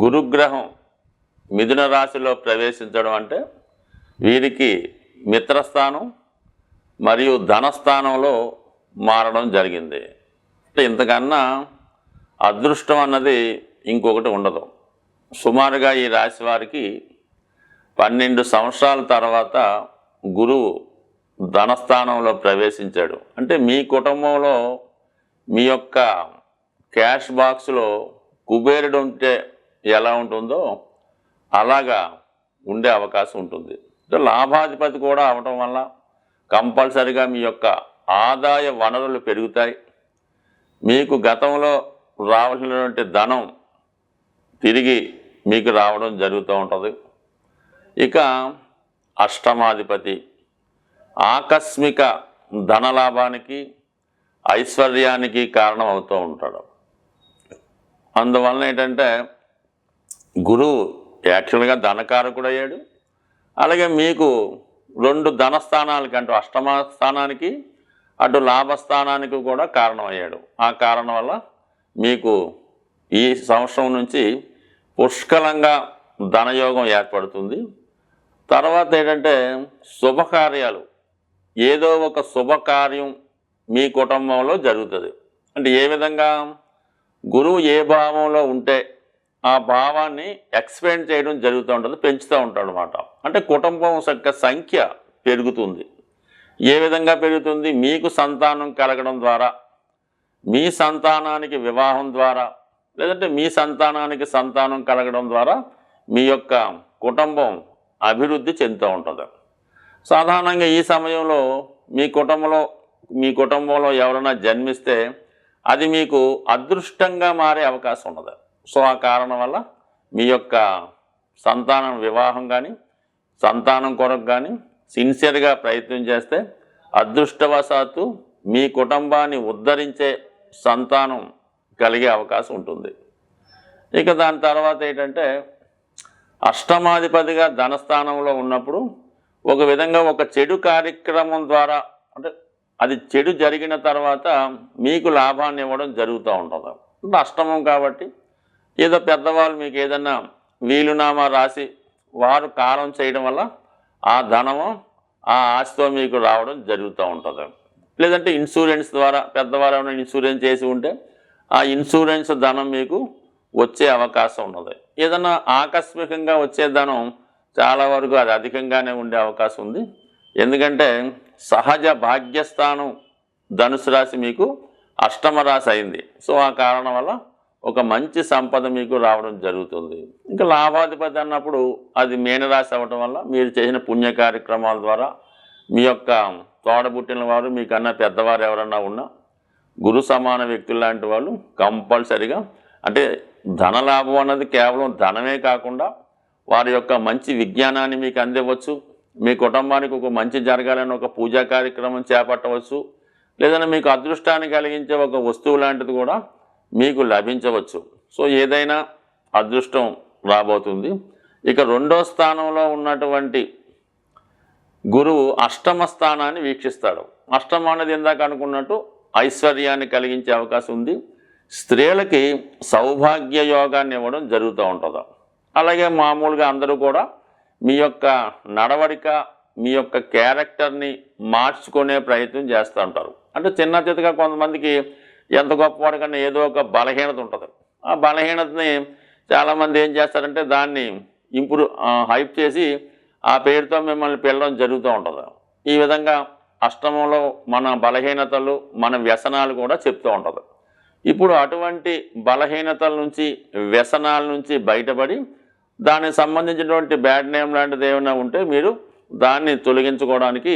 గురుగ్రహం మిథున రాశిలో ప్రవేశించడం అంటే వీరికి మిత్రస్థానం మరియు ధనస్థానంలో మారడం జరిగింది. అంటే ఇంతకన్నా అదృష్టం అన్నది ఇంకొకటి ఉండదు. సుమారుగా ఈ రాశి వారికి పన్నెండు సంవత్సరాల తర్వాత గురువు ధనస్థానంలో ప్రవేశించాడు. అంటే మీ కుటుంబంలో మీ యొక్క క్యాష్ బాక్స్లో కుబేరుడు ఉంటే ఎలా ఉంటుందో అలాగా ఉండే అవకాశం ఉంటుంది. లాభాధిపతి కూడా అవటం వల్ల కంపల్సరిగా మీ యొక్క ఆదాయ వనరులు పెరుగుతాయి. మీకు గతంలో రావాల్సినటువంటి ధనం తిరిగి మీకు రావడం జరుగుతూ ఉంటుంది. ఇక అష్టమాధిపతి ఆకస్మిక ధనలాభానికి ఐశ్వర్యానికి కారణం అవుతూ ఉంటాడు. అందువలన ఏంటంటే గురువు యాక్చువల్గా ధనకారకుడు అయ్యాడు అలాగే మీకు రెండు ధనస్థానాలకి అంటూ అష్టమ స్థానానికి అటు లాభస్థానానికి కూడా కారణం అయ్యాడు ఆ కారణం వల్ల మీకు ఈ సంవత్సరం నుంచి పుష్కలంగా ధనయోగం ఏర్పడుతుంది. తర్వాత ఏంటంటే శుభకార్యాలు. ఏదో ఒక శుభకార్యం మీ కుటుంబంలో జరుగుతుంది. అంటే ఏ విధంగా? గురువు ఏ భావంలో ఉంటే ఆ భావాన్ని ఎక్స్పెండ్ చేయడం జరుగుతూ ఉంటుంది పెంచుతూ ఉంటాడు అనమాట అంటే కుటుంబం యొక్క సంఖ్య పెరుగుతుంది. ఏ విధంగా పెరుగుతుంది? మీకు సంతానం కలగడం ద్వారా మీ సంతానానికి వివాహం ద్వారా లేదంటే మీ సంతానానికి సంతానం కలగడం ద్వారా మీ యొక్క కుటుంబం అభివృద్ధి చెందుతూ ఉంటుంది. సాధారణంగా ఈ సమయంలో మీ కుటుంబంలో మీ కుటుంబంలో ఎవరైనా జన్మిస్తే అది మీకు అదృష్టంగా మారే అవకాశం ఉన్నది. సో ఆ కారణం వల్ల మీ యొక్క సంతానం వివాహం కానీ సంతానం కొరకు కానీ సిన్సియర్గా ప్రయత్నం చేస్తే అదృష్టవశాత్తు మీ కుటుంబాన్ని ఉద్ధరించే సంతానం కలిగే అవకాశం ఉంటుంది. ఇక దాని తర్వాత ఏంటంటే అష్టమాధిపతిగా ధనస్థానంలో ఉన్నప్పుడు ఒక విధంగా ఒక చెడు కార్యక్రమం ద్వారా అంటే అది చెడు జరిగిన తర్వాత మీకు లాభాన్ని ఇవ్వడం జరుగుతూ ఉంటుంది. అంటే అష్టమం కాబట్టి ఏదో పెద్దవాళ్ళు మీకు ఏదన్నా వీలునామా రాసి వారు కాలం చేయడం వల్ల ఆ ధనము ఆ ఆస్తితో మీకు రావడం జరుగుతూ ఉంటుంది. లేదంటే ఇన్సూరెన్స్ ద్వారా పెద్దవారు ఏమైనా ఇన్సూరెన్స్ చేసి ఉంటే ఆ ఇన్సూరెన్స్ ధనం మీకు వచ్చే అవకాశం ఉన్నది. ఏదన్నా ఆకస్మికంగా వచ్చే ధనం చాలా వరకు అది అధికంగానే ఉండే అవకాశం ఉంది. ఎందుకంటే సహజ భాగ్యస్థానం ధనుసు రాశి మీకు అష్టమ రాశి అయింది. సో ఆ కారణం వల్ల ఒక మంచి సంపద మీకు రావడం జరుగుతుంది. ఇంకా లాభాధిపతి అన్నప్పుడు అది మేనరాశి అవ్వటం వల్ల మీరు చేసిన పుణ్య కార్యక్రమాల ద్వారా మీ యొక్క తోడబుట్టిన వారు మీకన్నా పెద్దవారు ఎవరన్నా ఉన్నా గురు సమాన వ్యక్తులు లాంటి వాళ్ళు కంపల్సరిగా అంటే ధనలాభం అన్నది కేవలం ధనమే కాకుండా వారి యొక్క మంచి విజ్ఞానాన్ని మీకు అందివ్వచ్చు. మీ కుటుంబానికి ఒక మంచి జరగాలని ఒక పూజా కార్యక్రమం చేపట్టవచ్చు. లేదంటే మీకు అదృష్టాన్ని కలిగించే ఒక వస్తువు లాంటిది కూడా మీకు లభించవచ్చు. సో ఏదైనా అదృష్టం రాబోతుంది. ఇక రెండో స్థానంలో ఉన్నటువంటి గురువు అష్టమ స్థానాన్ని వీక్షిస్తాడు. అష్టమం అనేది ఇందాక అనుకున్నట్టు ఐశ్వర్యాన్ని కలిగించే అవకాశం ఉంది. స్త్రీలకి సౌభాగ్య యోగాన్ని ఇవ్వడం జరుగుతూ ఉంటుంది. అలాగే మామూలుగా అందరూ కూడా మీ యొక్క నడవడిక మీ యొక్క క్యారెక్టర్ని మార్చుకునే ప్రయత్నం చేస్తూ ఉంటారు. అంటే చిన్న చితగా కొంతమందికి ఎంత గొప్పవాడికన్నా ఏదో ఒక బలహీనత ఉంటుంది. ఆ బలహీనతని చాలామంది ఏం చేస్తారంటే దాన్ని ఇంప్రూవ్ హైప్ చేసి ఆ పేరుతో మిమ్మల్ని పిలవడం జరుగుతూ ఉంటుంది. ఈ విధంగా అష్టమంలో మన బలహీనతలు మన వ్యసనాలు కూడా చెప్తూ ఉంటుంది. ఇప్పుడు అటువంటి బలహీనతల నుంచి వ్యసనాల నుంచి బయటపడి దానికి సంబంధించినటువంటి బ్యాడ్ నేమ్ లాంటిది ఏమైనా ఉంటే మీరు దాన్ని తొలగించుకోవడానికి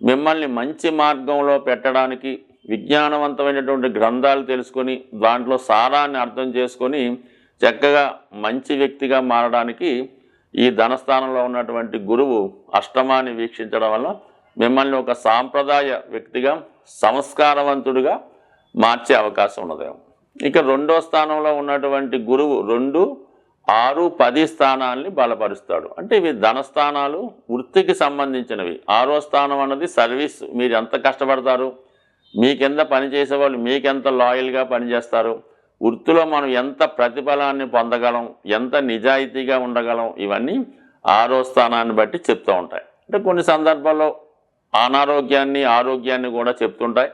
మిమ్మల్ని మంచి మార్గంలో పెట్టడానికి విజ్ఞానవంతమైనటువంటి గ్రంథాలు తెలుసుకొని దాంట్లో సారాన్ని అర్థం చేసుకొని చక్కగా మంచి వ్యక్తిగా మారడానికి ఈ ధనస్థానంలో ఉన్నటువంటి గురువు అష్టమాన్ని వీక్షించడం వల్ల మిమ్మల్ని ఒక సాంప్రదాయ వ్యక్తిగా సంస్కారవంతుడిగా మార్చే అవకాశం ఉన్నది. ఇక రెండో స్థానంలో ఉన్నటువంటి గురువు రెండు ఆరు పది స్థానాల్ని బలపరుస్తాడు. అంటే ఇవి ధనస్థానాలు వృత్తికి సంబంధించినవి. ఆరో స్థానం అన్నది సర్వీస్ మీరు ఎంత కష్టపడతారు? మీ కింద పనిచేసే వాళ్ళు మీకెంత లాయల్గా పనిచేస్తారు? వృత్తిలో మనం ఎంత ప్రతిఫలాన్ని పొందగలం? ఎంత నిజాయితీగా ఉండగలం? ఇవన్నీ ఆరో స్థానాన్ని బట్టి చెప్తూ ఉంటాయి. అంటే కొన్ని సందర్భాల్లో అనారోగ్యాన్ని ఆరోగ్యాన్ని కూడా చెప్తుంటాయి.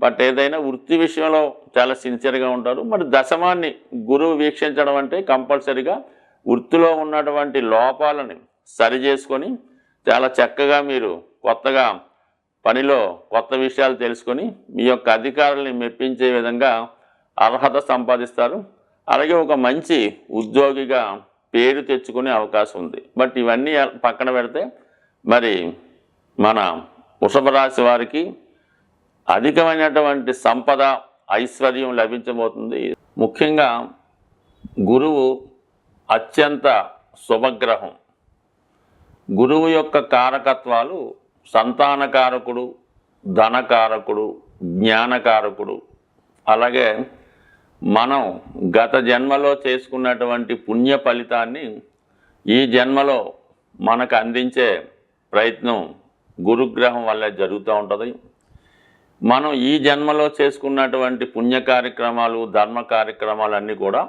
బట్ ఏదైనా వృత్తి విషయంలో చాలా సిన్సియర్గా ఉంటారు. మరి దశమాన్ని గురువు వీక్షించడం అంటే కంపల్సరిగా వృత్తిలో ఉన్నటువంటి లోపాలని సరి చేసుకొని చాలా చక్కగా మీరు కొత్తగా పనిలో కొత్త విషయాలు తెలుసుకొని మీ యొక్క అధికారుల్ని మెప్పించే విధంగా అర్హత సంపాదిస్తారు. అలాగే ఒక మంచి ఉద్యోగిగా పేరు తెచ్చుకునే అవకాశం ఉంది. బట్ ఇవన్నీ పక్కన పెడితే మరి మన వృషభ రాశి వారికి అధికమైనటువంటి సంపద ఐశ్వర్యం లభించబోతుంది. ముఖ్యంగా గురువు అత్యంత శుభగ్రహం. గురువు యొక్క కారకత్వాలు సంతానకారకుడు ధనకారకుడు జ్ఞానకారకుడు. అలాగే మనం గత జన్మలో చేసుకున్నటువంటి పుణ్య ఫలితాన్ని ఈ జన్మలో మనకు అందించే ప్రయత్నం గురుగ్రహం వల్ల జరుగుతూ ఉంటుంది. మనం ఈ జన్మలో చేసుకున్నటువంటి పుణ్య కార్యక్రమాలు ధర్మ కార్యక్రమాలు అన్నీ కూడా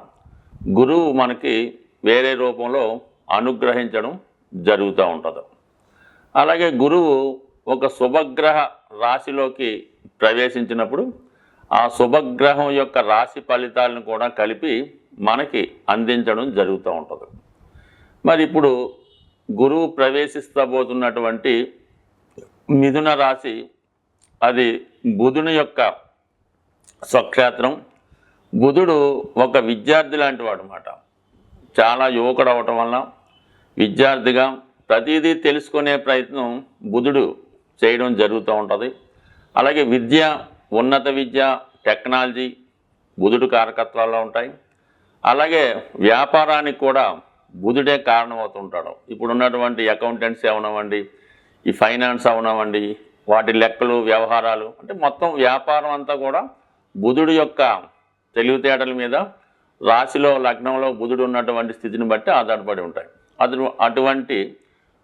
గురువు మనకి వేరే రూపంలో అనుగ్రహించడం జరుగుతూ ఉంటుంది. అలాగే గురువు ఒక శుభగ్రహ రాశిలోకి ప్రవేశించినప్పుడు ఆ శుభగ్రహం యొక్క రాశి ఫలితాలను కూడా కలిపి మనకి అందించడం జరుగుతూ ఉంటుంది. మరి ఇప్పుడు గురువు ప్రవేశిస్తబోతున్నటువంటి మిథున రాశి అది బుధుని యొక్క స్వక్షేత్రం. బుధుడు ఒక విద్యార్థి లాంటి వాడు చాలా యువకుడు అవటం వలన విద్యార్థిగా ప్రతిదీ తెలుసుకునే ప్రయత్నం బుధుడు చేయడం జరుగుతూ ఉంటుంది. అలాగే విద్య ఉన్నత విద్య టెక్నాలజీ బుధుడు కారకత్వాల్లో ఉంటాయి. అలాగే వ్యాపారానికి కూడా బుధుడే కారణమవుతుంటాడు. ఇప్పుడు ఉన్నటువంటి అకౌంటెంట్స్ అవనవ్వండి ఈ ఫైనాన్స్ అవనవ్వండి వాటి లెక్కలు వ్యవహారాలు అంటే మొత్తం వ్యాపారం అంతా కూడా బుధుడు యొక్క తెలివితేటల మీద రాశిలో లగ్నంలో బుధుడు ఉన్నటువంటి స్థితిని బట్టి ఆధారపడి ఉంటాయి. అటు అటువంటి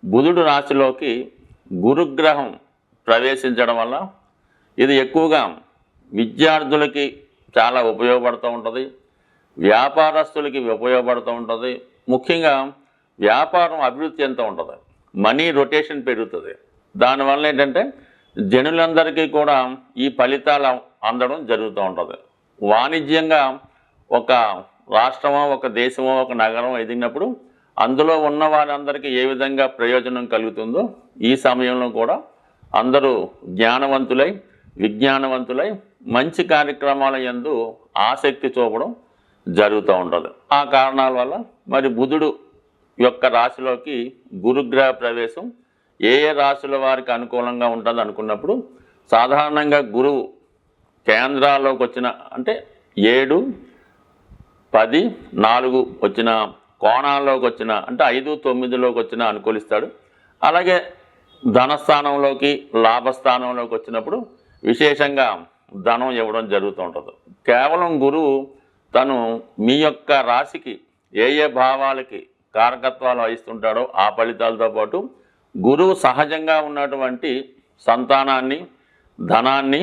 బుధుడు రాశిలోకి గురుగ్రహం ప్రవేశించడం వల్ల ఇది ఎక్కువగా విద్యార్థులకి చాలా ఉపయోగపడుతూ ఉంటుంది. వ్యాపారస్తులకి ఉపయోగపడుతూ ఉంటుంది. ముఖ్యంగా వ్యాపారం అభివృద్ధి ఎంత ఉంటుంది. మనీ రొటేషన్ పెరుగుతుంది. దానివల్ల ఏంటంటే జనులందరికీ కూడా ఈ ఫలితాలు అందడం జరుగుతూ ఉంటుంది. వాణిజ్యంగా ఒక రాష్ట్రమో ఒక దేశమో ఒక నగరం ఎదిగినప్పుడు అందులో ఉన్న వారందరికీ ఏ విధంగా ప్రయోజనం కలుగుతుందో ఈ సమయంలో కూడా అందరూ జ్ఞానవంతులై విజ్ఞానవంతులై మంచి కార్యక్రమాల యందు ఆసక్తి చూపడం జరుగుతూ ఉంటుంది. ఆ కారణాల వల్ల మరి బుధుడు యొక్క రాశిలోకి గురుగ్రహ ప్రవేశం ఏ ఏ రాశుల వారికి అనుకూలంగా ఉంటుంది అనుకున్నప్పుడు సాధారణంగా గురువు కేంద్రాల్లోకి వచ్చిన అంటే ఏడు పది నాలుగు వచ్చిన కోణాల్లోకి వచ్చిన అంటే ఐదు తొమ్మిదిలోకి వచ్చిన అనుకూలిస్తాడు. అలాగే ధనస్థానంలోకి లాభస్థానంలోకి వచ్చినప్పుడు విశేషంగా ధనం ఇవ్వడం జరుగుతూ ఉంటుంది. కేవలం గురువు తను మీ యొక్క రాశికి ఏ ఏ భావాలకి కారకత్వాలు వహిస్తుంటాడో ఆ ఫలితాలతో పాటు గురువు సహజంగా ఉన్నటువంటి సంతానాన్ని ధనాన్ని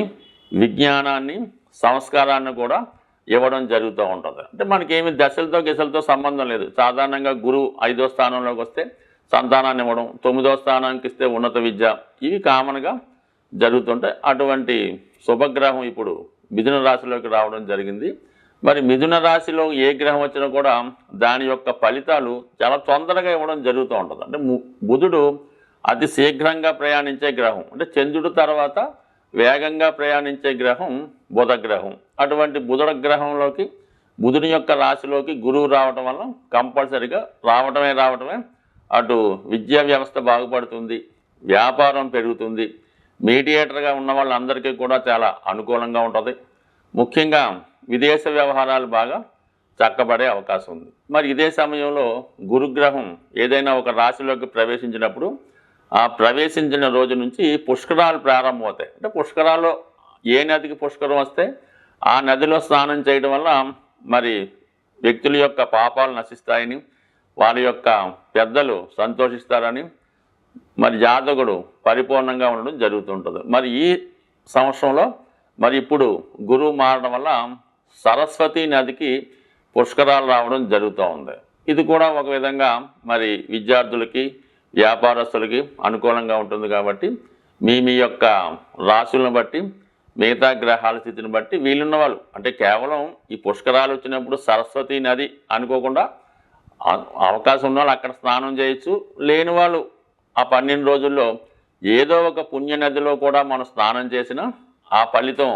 విజ్ఞానాన్ని సంస్కారాన్ని కూడా ఇవ్వడం జరుగుతూ ఉంటుంది. అంటే మనకేమి దశలతో గిశలతో సంబంధం లేదు. సాధారణంగా గురువు ఐదో స్థానంలోకి వస్తే సంతానాన్ని ఇవ్వడం తొమ్మిదో స్థానానికి ఇస్తే ఉన్నత విద్య ఇవి కామన్గా జరుగుతుంటాయి. అటువంటి శుభగ్రహం ఇప్పుడు మిథున రాశిలోకి రావడం జరిగింది. మరి మిథున రాశిలో ఏ గ్రహం వచ్చినా కూడా దాని యొక్క ఫలితాలు చాలా తొందరగా ఇవ్వడం జరుగుతూ ఉంటుంది. అంటే ము- బుధుడు అతి శీఘ్రంగా ప్రయాణించే గ్రహం. అంటే చంద్రుడు తర్వాత వేగంగా ప్రయాణించే గ్రహం బుధ గ్రహం అటువంటి బుధుడ గ్రహంలోకి బుధుని యొక్క రాశిలోకి గురువు రావటం వల్ల కంపల్సరిగా రావటమే రావటమే అటు విద్యా వ్యవస్థ బాగుపడుతుంది వ్యాపారం పెరుగుతుంది. మీడియేటర్గా ఉన్న వాళ్ళందరికీ కూడా చాలా అనుకూలంగా ఉంటుంది. ముఖ్యంగా విదేశ వ్యవహారాలు బాగా చక్కబడే అవకాశం ఉంది. మరి ఇదే సమయంలో గురుగ్రహం ఏదైనా ఒక రాశిలోకి ప్రవేశించినప్పుడు ఆ ప్రవేశించిన రోజు నుంచి పుష్కరాలు ప్రారంభమవుతాయి. అంటే పుష్కరాల్లో ఏ నదికి పుష్కరం వస్తే ఆ నదిలో స్నానం చేయడం వల్ల మరి వ్యక్తుల యొక్క పాపాలు నశిస్తాయని వారి యొక్క పెద్దలు సంతోషిస్తారని మరి జాతకుడు పరిపూర్ణంగా ఉండడం జరుగుతుంటుంది. మరి ఈ సంవత్సరంలో మరి ఇప్పుడు గురువు మారడం వల్ల సరస్వతి నదికి పుష్కరాలు రావడం జరుగుతూ ఉంది. ఇది కూడా ఒక విధంగా మరి విద్యార్థులకి వ్యాపారస్తులకి అనుకూలంగా ఉంటుంది కాబట్టి మీ మీ యొక్క రాశులను బట్టి మిగతా గ్రహాల స్థితిని బట్టి వీళ్ళున్న వాళ్ళు అంటే కేవలం ఈ పుష్కరాలు వచ్చినప్పుడు సరస్వతి నది అనుకోకుండా అవకాశం ఉన్న వాళ్ళు అక్కడ స్నానం చేయొచ్చు. లేని వాళ్ళు ఆ పన్నెండు రోజుల్లో ఏదో ఒక పుణ్య నదిలో కూడా మనం స్నానం చేసినా ఆ ఫలితం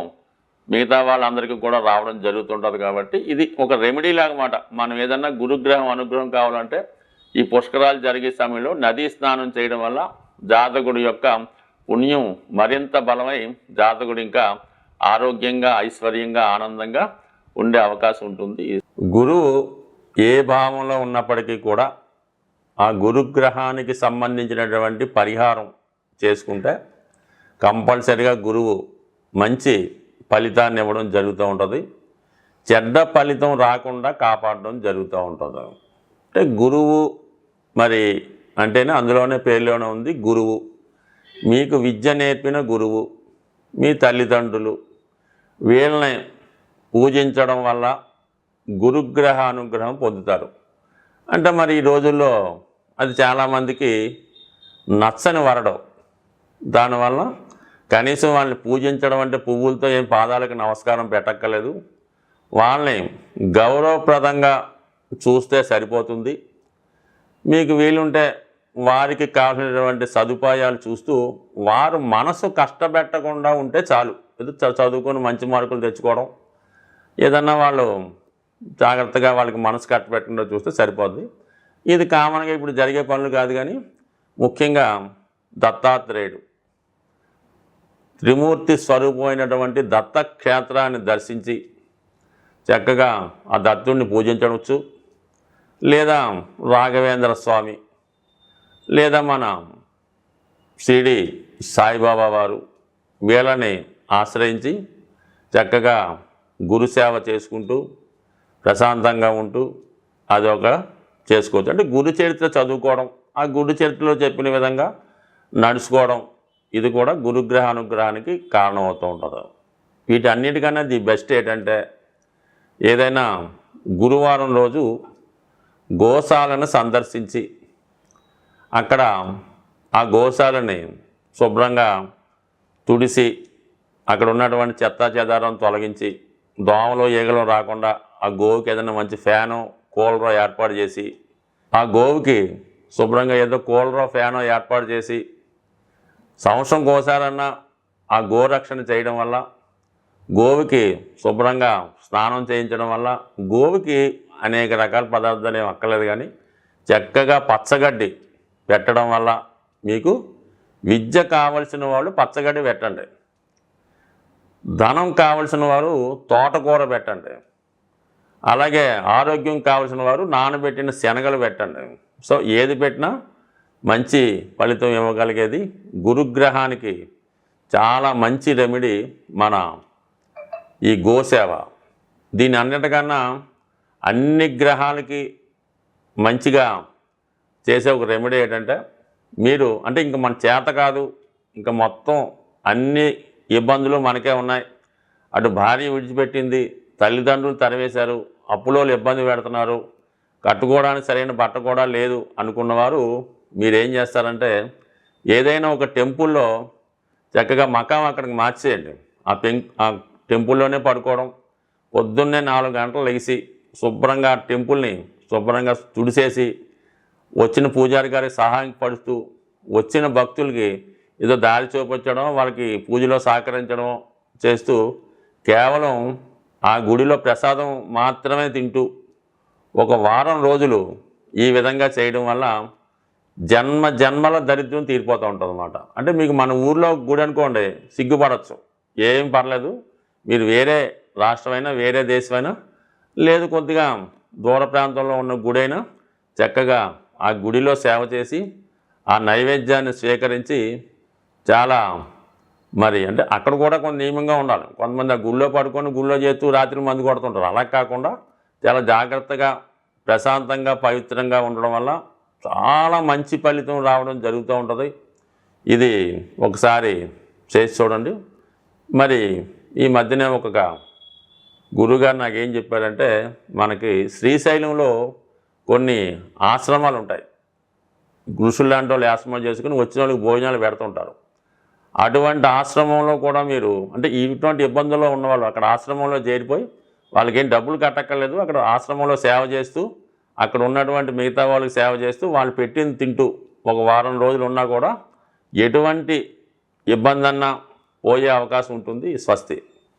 మిగతా వాళ్ళందరికీ కూడా రావడం జరుగుతుంటుంది కాబట్టి ఇది ఒక రెమెడీ లాగమాట. మనం ఏదన్నా గురుగ్రహం అనుగ్రహం కావాలంటే ఈ పుష్కరాలు జరిగే సమయంలో నదీ స్నానం చేయడం వల్ల జాతకుడి యొక్క పుణ్యం మరింత బలమై జాతకుడు ఇంకా ఆరోగ్యంగా ఐశ్వర్యంగా ఆనందంగా ఉండే అవకాశం ఉంటుంది. గురువు ఏ భావంలో ఉన్నప్పటికీ కూడా ఆ గురుగ్రహానికి సంబంధించినటువంటి పరిహారం చేసుకుంటే కంపల్సరిగా గురువు మంచి ఫలితాన్ని ఇవ్వడం జరుగుతూ ఉంటుంది. చెడ్డ ఫలితం రాకుండా కాపాడడం జరుగుతూ ఉంటుంది. అంటే గురువు మరి అంటేనే అందులోనే పేర్లోనే ఉంది గురువు. మీకు విద్య నేర్పిన గురువు మీ తల్లిదండ్రులు వీళ్ళని పూజించడం వల్ల గురుగ్రహ అనుగ్రహం పొందుతారు. అంటే మరి ఈ రోజుల్లో అది చాలామందికి నచ్చని వరడం. దానివల్ల కనీసం వాళ్ళని పూజించడం అంటే పువ్వులతో ఏం పాదాలకు నమస్కారం పెట్టక్కర్లేదు. వాళ్ళని గౌరవప్రదంగా చూస్తే సరిపోతుంది. మీకు వీలుంటే వారికి కావాల్సినటువంటి సదుపాయాలు చూస్తూ వారు మనసు కష్టపెట్టకుండా ఉంటే చాలు. ఏదో చదువుకొని మంచి మార్కులు తెచ్చుకోవడం. ఏదన్నా వాళ్ళు జాగ్రత్తగా వాళ్ళకి మనసు కట్టబెట్టకుండా చూస్తే సరిపోద్ది. ఇది కామన్గా ఇప్పుడు జరిగే పనులు కాదు కానీ ముఖ్యంగా దత్తాత్రేయుడు. త్రిమూర్తి స్వరూపమైనటువంటి దత్తక్షేత్రాన్ని దర్శించి చక్కగా ఆ దత్తుడిని పూజించవచ్చు. లేదా రాఘవేంద్ర స్వామి లేదా మన షిరిడి సాయిబాబా వారు వీళ్ళని ఆశ్రయించి చక్కగా గురుసేవ చేసుకుంటూ ప్రశాంతంగా ఉంటూ అదొక చేసుకోవచ్చు. అంటే గురు చరిత్ర చదువుకోవడం ఆ గురు చరిత్రలో చెప్పిన విధంగా నడుచుకోవడం ఇది కూడా గురుగ్రహ అనుగ్రహానికి కారణమవుతూ ఉంటుంది. వీటన్నిటికన్నా ది బెస్ట్ ఏంటంటే ఏదైనా గురువారం రోజు గోశాలను సందర్శించి అక్కడ ఆ గోశాలని శుభ్రంగా తుడిసి అక్కడ ఉన్నటువంటి చెత్త చెదారం తొలగించి దోమలు ఈగలు రాకుండా ఆ గోవుకి ఏదైనా మంచి ఫ్యాను కూలరో ఏర్పాటు చేసి ఆ గోవుకి శుభ్రంగా ఏదో కూలరో ఫ్యానో ఏర్పాటు చేసి సంవత్సరం కోసారన్నా ఆ గోరక్షణ చేయడం వల్ల గోవుకి శుభ్రంగా స్నానం చేయించడం వల్ల గోవుకి అనేక రకాల పదార్థాలు ఏమి అక్కర్లేదు కానీ చక్కగా పచ్చగడ్డి పెట్టడం వల్ల మీకు విద్య కావలసిన వాళ్ళు పచ్చగడ్డి పెట్టండి. ధనం కావలసిన వారు తోటకూర పెట్టండి. అలాగే ఆరోగ్యం కావలసిన వారు నానబెట్టిన శనగలు పెట్టండి. సో ఏది పెట్టినా మంచి ఫలితం ఇవ్వగలిగేది గురుగ్రహానికి చాలా మంచి రెమెడీ మన ఈ గోసేవ. దీని అన్నిటికన్నా అన్ని గ్రహాలకి మంచిగా చేసే ఒక రెమెడీ ఏంటంటే మీరు అంటే ఇంక మన చేత కాదు ఇంకా మొత్తం అన్ని ఇబ్బందులు మనకే ఉన్నాయి. అటు భార్య విడిచిపెట్టింది తల్లిదండ్రులు తరివేశారు అప్పులోళ్ళు ఇబ్బంది పెడుతున్నారు కట్టుకోవడానికి సరైన బట్ట కూడా లేదు అనుకున్నవారు మీరేం చేస్తారంటే ఏదైనా ఒక టెంపుల్లో చక్కగా మకాం అక్కడికి మార్చేయండి. ఆ పెం ఆ టెంపుల్లోనే పడుకోవడం పొద్దున్నే నాలుగు గంటలు లెగిసి శుభ్రంగా ఆ టెంపుల్ని శుభ్రంగా తుడిసేసి వచ్చిన పూజారి గారికి సహాయం పడుతూ వచ్చిన భక్తులకి ఏదో దారి చూపించడం వాళ్ళకి పూజలో సహకరించడం చేస్తూ కేవలం ఆ గుడిలో ప్రసాదం మాత్రమే తింటూ ఒక వారం రోజులు ఈ విధంగా చేయడం వల్ల జన్మ జన్మల దరిద్రం తీరిపోతూ ఉంటుంది అనమాట అంటే మీకు మన ఊర్లో గుడి అనుకోండి సిగ్గుపడచ్చు. ఏం పర్లేదు. మీరు వేరే రాష్ట్రమైనా వేరే దేశమైనా లేదు కొద్దిగా దూర ప్రాంతంలో ఉన్న గుడైనా చక్కగా ఆ గుడిలో సేవ చేసి ఆ నైవేద్యాన్ని స్వీకరించి చాలా మరి అంటే అక్కడ కూడా కొంత నియమంగా ఉండాలి. కొంతమంది ఆ గుళ్ళో పడుకొని గుళ్ళో చేస్తూ రాత్రి మందు కొడుతుంటారు. అలా కాకుండా చాలా జాగ్రత్తగా ప్రశాంతంగా పవిత్రంగా ఉండడం వల్ల చాలా మంచి ఫలితం రావడం జరుగుతూ ఉంటుంది. ఇది ఒకసారి చేసి చూడండి. మరి ఈ మధ్యనే ఒక గురుగారు నాకు ఏం చెప్పారంటే మనకి శ్రీశైలంలో కొన్ని ఆశ్రమాలు ఉంటాయి. గురుసులు లాంటి వాళ్ళు ఆశ్రమం చేసుకుని వచ్చిన వాళ్ళకి భోజనాలు పెడుతుంటారు అటువంటి ఆశ్రమంలో కూడా మీరు అంటే ఇటువంటి ఇబ్బందుల్లో ఉన్నవాళ్ళు అక్కడ ఆశ్రమంలో చేరిపోయి వాళ్ళకేం డబ్బులు కట్టక్కర్లేదు అక్కడ ఆశ్రమంలో సేవ చేస్తూ అక్కడ ఉన్నటువంటి మిగతా వాళ్ళకి సేవ చేస్తూ వాళ్ళు పెట్టింది తింటూ ఒక వారం రోజులు ఉన్నా కూడా ఎటువంటి ఇబ్బంది అన్నా పోయే అవకాశం ఉంటుంది స్వస్తి.